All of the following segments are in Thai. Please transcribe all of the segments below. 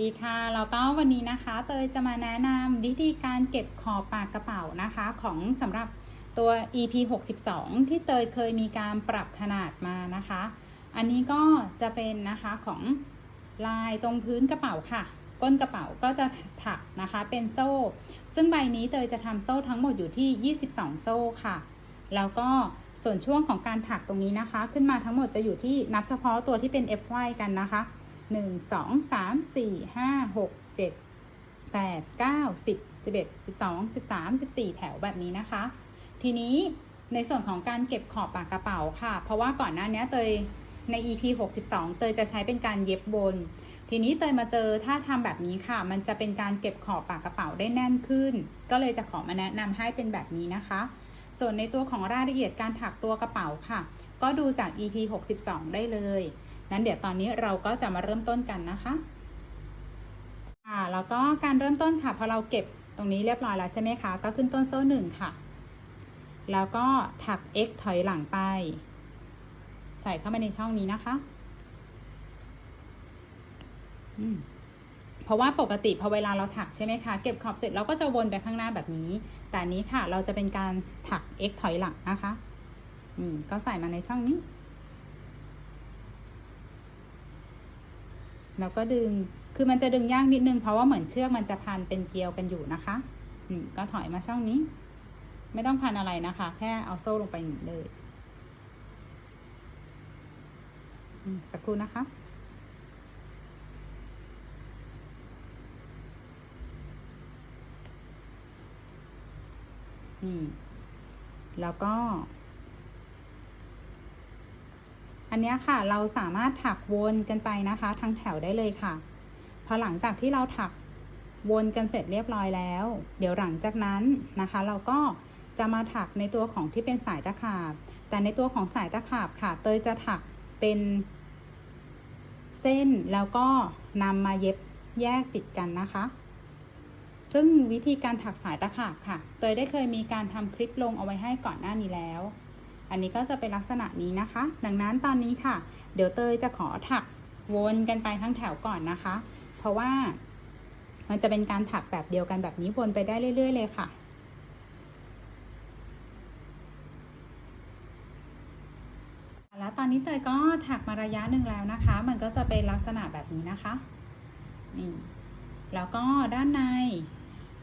ดีค่ะแล้วก็วันนี้นะคะ เตยจะมาแนะนำวิธีการเก็บขอบปากกระเป๋านะคะของสำหรับตัว EP 62 ที่เตยเคยมีการปรับขนาดมานะคะ อันนี้ก็จะเป็นนะคะของลายตรงพื้นกระเป๋าค่ะ ก้นกระเป๋าก็จะถักนะคะเป็นโซ่ ซึ่งใบนี้เตยจะทำโซ่ทั้งหมดอยู่ที่ 22 โซ่ค่ะ แล้วก็ส่วนช่วงของการถักตรงนี้นะคะ ขึ้นมาทั้งหมดจะอยู่ที่นับเฉพาะตัวที่เป็น F y กันนะคะ หนึ่งสองสามสี่ห้าหกเจ็ดแปดเก้าสิบสิบเอ็ดสิบสองสิบสามสิบสี่แถวแบบนี้นะคะ ทีนี้ในส่วนของการเก็บขอบปากกระเป๋าค่ะ เพราะว่าก่อนหน้านี้เตยใน EP 62 เตยจะใช้เป็นการเย็บบน ทีนี้เตยมาเจอถ้าทำแบบนี้ค่ะ มันจะเป็นการเก็บขอบปากกระเป๋าได้แน่นขึ้น ก็เลยจะขอมาแนะนำให้เป็นแบบนี้นะคะ ส่วนในตัวของรายละเอียดการถักตัวกระเป๋าค่ะ ก็ดูจาก EP 62 ได้เลย นั้นเดี๋ยวตอนนี้เราก็จะมาเริ่มต้นกันนะคะค่ะแล้วก็การเริ่มต้นค่ะพอเราเก็บตรงนี้เรียบร้อยแล้วใช่ไหมคะ ก็ขึ้นต้นโซ่หนึ่งค่ะ แล้วก็ถัก x ถอยหลังไป ใส่เข้ามาในช่องนี้นะคะอืมเพราะว่าปกติพอเวลาเราถักใช่ไหมคะ เก็บขอบเสร็จเราก็จะวนไปข้างหน้าแบบนี้ แต่นนี้ค่ะเราจะเป็นการถัก x ถอยหลังนะคะ อืมก็ใส่มาในช่องนี้ แล้วก็ดึงคือมันจะดึงยากนิดนึงเพราะว่าเหมือนเชือกมันจะพันเป็นเกลียวกันอยู่นะคะอืมก็ถอยมาช่องนี้ ไม่ต้องพันอะไรนะคะ แค่เอาโซ่ลงไปหนีเลยสักครู่นะคะ นี่ แล้วก็ อันนี้ค่ะเราสามารถถักวนกันไปนะคะทั้งแถวได้เลยค่ะ พอหลังจากที่เราถักวนกันเสร็จเรียบร้อยแล้ว เดี๋ยวหลังจากนั้นนะคะ เราก็จะมาถักในตัวของที่เป็นสายตะขาบ แต่ในตัวของสายตะขาบค่ะ เตยจะถักเป็นเส้นแล้วก็นำมาเย็บแยกติดกันนะคะ ซึ่งวิธีการถักสายตะขาบค่ะ เตยได้เคยมีการทำคลิปลงเอาไว้ให้ก่อนหน้านี้แล้ว อันนี้ก็จะเป็นลักษณะนี้นะคะ ดังนั้นตอนนี้ค่ะ เดี๋ยวเตยจะขอถักวนกันไปทั้งแถวก่อนนะคะ เพราะว่ามันจะเป็นการถักแบบเดียวกันแบบนี้วนไปได้เรื่อย ๆ เลยค่ะแล้วตอนนี้เตยก็ถักมาระยะหนึ่งแล้วนะคะ มันก็จะเป็นลักษณะแบบนี้นะคะ นี่ แล้วก็ด้านใน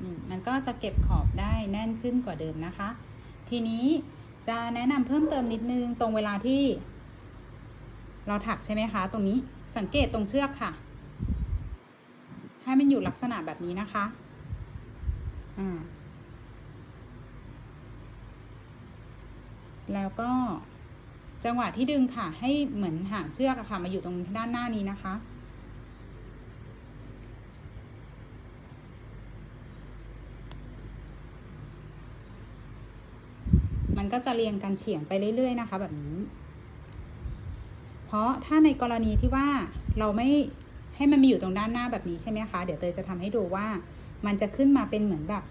นี่ มันก็จะเก็บขอบได้แน่นขึ้นกว่าเดิมนะคะ ทีนี้ จะแนะนำเพิ่มเติมนิดนึงตรงเวลาที่ เราถักใช่ไหมคะ ตรงนี้สังเกตตรงเชือกค่ะ ให้มันอยู่ลักษณะแบบนี้นะคะอ่าแล้วก็จังหวะที่ดึงค่ะ ให้เหมือนหางเชือกอะค่ะ มาอยู่ตรงด้านหน้านี้นะคะ มันก็จะเรียงกันเฉียงไปเรื่อย ๆ นะคะ แบบนี้ เพราะถ้าในกรณีที่ว่าเราไม่ให้มันมาอยู่ตรงด้านหน้าแบบนี้ใช่ไหมคะ เดี๋ยวเตยจะทำให้ดูว่า มันจะขึ้นมาเป็นเหมือนแบบ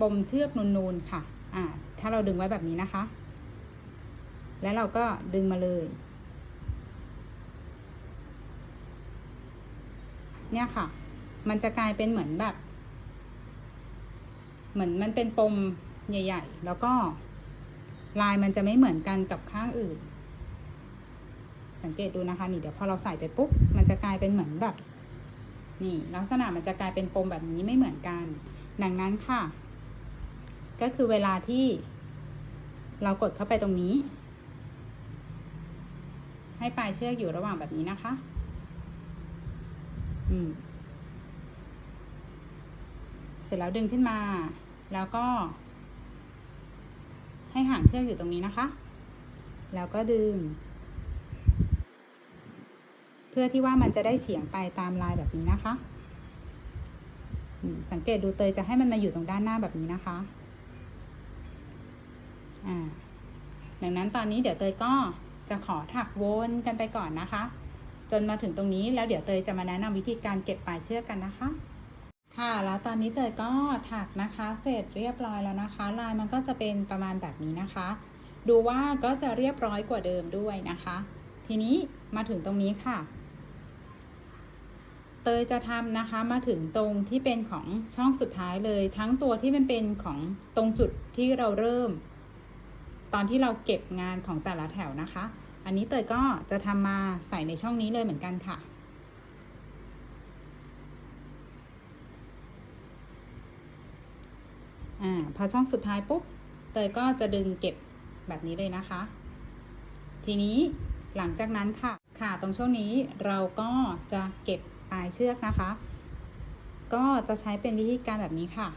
ปมเชือกนูนๆค่ะ อ่า ถ้าเราดึงไว้แบบนี้นะคะ แล้วเราก็ดึงมาเลย เนี่ยค่ะ มันจะกลายเป็นเหมือนแบบ เหมือนมันเป็นปมใหญ่ ๆ แล้วก็ ลายมันจะไม่เหมือนกันกับข้างอื่น สังเกตดูนะคะ นี่เดี๋ยวพอเราใส่ไปปุ๊บ มันจะกลายเป็นเหมือนแบบ นี่ลักษณะมันจะกลายเป็นปมแบบนี้ไม่เหมือนกัน ดังนั้นค่ะ ก็คือเวลาที่เรากดเข้าไปตรงนี้ ให้ปลายเชือกอยู่ระหว่างแบบนี้นะคะ อืม เสร็จแล้วดึงขึ้นมา แล้วก็ ให้ห่างเชือกอยู่ตรงนี้นะคะ แล้วก็ดึง เพื่อที่ว่ามันจะได้เฉียงไปตามลายแบบนี้นะคะ สังเกตดูเตยจะให้มันมาอยู่ตรงด้านหน้าแบบนี้นะคะ อ่า ดังนั้นตอนนี้เดี๋ยวเตยก็จะขอถักวนกันไปก่อนนะคะ จนมาถึงตรงนี้แล้วเดี๋ยวเตยจะมาแนะนำวิธีการเก็บปลายเชือกกันนะคะ ค่ะ แล้วตอนนี้เตยก็ถักนะคะเสร็จเรียบร้อยแล้วนะคะ ลายมันก็จะเป็นประมาณแบบนี้นะคะ ดูว่าก็จะเรียบร้อยกว่าเดิมด้วยนะคะ ทีนี้มาถึงตรงนี้ค่ะ เตยจะทำนะคะมาถึงตรงที่เป็นของช่องสุดท้ายเลย ทั้งตัวที่มันเป็นของตรงจุดที่เราเริ่ม ตอนที่เราเก็บงานของแต่ละแถวนะคะ อันนี้เตยก็จะทำมาใส่ในช่องนี้เลยเหมือนกันค่ะ อ่าพอช่องสุดท้ายปุ๊บเตยก็จะดึงเก็บแบบนี้เลยนะคะ ทีนี้หลังจากนั้นค่ะ ค่ะตรงช่วงนี้เราก็จะเก็บปลายเชือกนะคะ ก็จะใช้เป็นวิธีการแบบนี้ค่ะ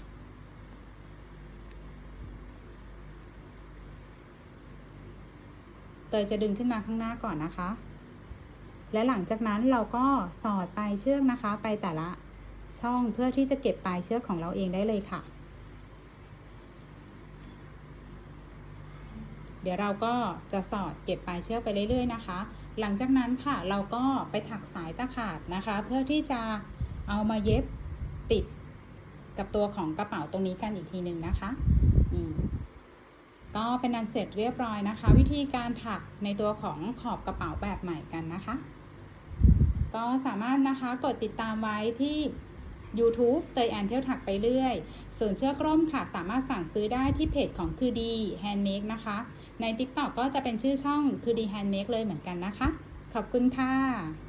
เตยจะดึงขึ้นมาข้างหน้าก่อนนะคะ และหลังจากนั้นเราก็สอดปลายเชือกนะคะ ไปแต่ละช่องเพื่อที่จะเก็บปลายเชือกของเราเองได้เลยค่ะ เดี๋ยวเราก็จะสอดเก็บปลายเชือกไปเรื่อยๆนะคะ หลังจากนั้นค่ะเราก็ไปถักสายตะขาบนะคะ เพื่อที่จะเอามาเย็บติดกับตัวของกระเป๋าตรงนี้กันอีกทีหนึ่งนะคะอืมก็เป็นอันเสร็จเรียบร้อยนะคะ วิธีการถักในตัวของขอบกระเป๋าแบบใหม่กันนะคะ ก็สามารถนะคะกดติดตามไว้ที่ YouTube เตยแอนเที่ยวถักไปเรื่อย ส่วนเชือกร่มค่ะ สามารถสั่งซื้อได้ที่เพจของคือดีแฮนด์เม e นะคะ ใน TikTok ก็จะเป็นชื่อช่องคือดีแฮนด์เม e เลยเหมือนกันนะคะ ขอบคุณค่ะ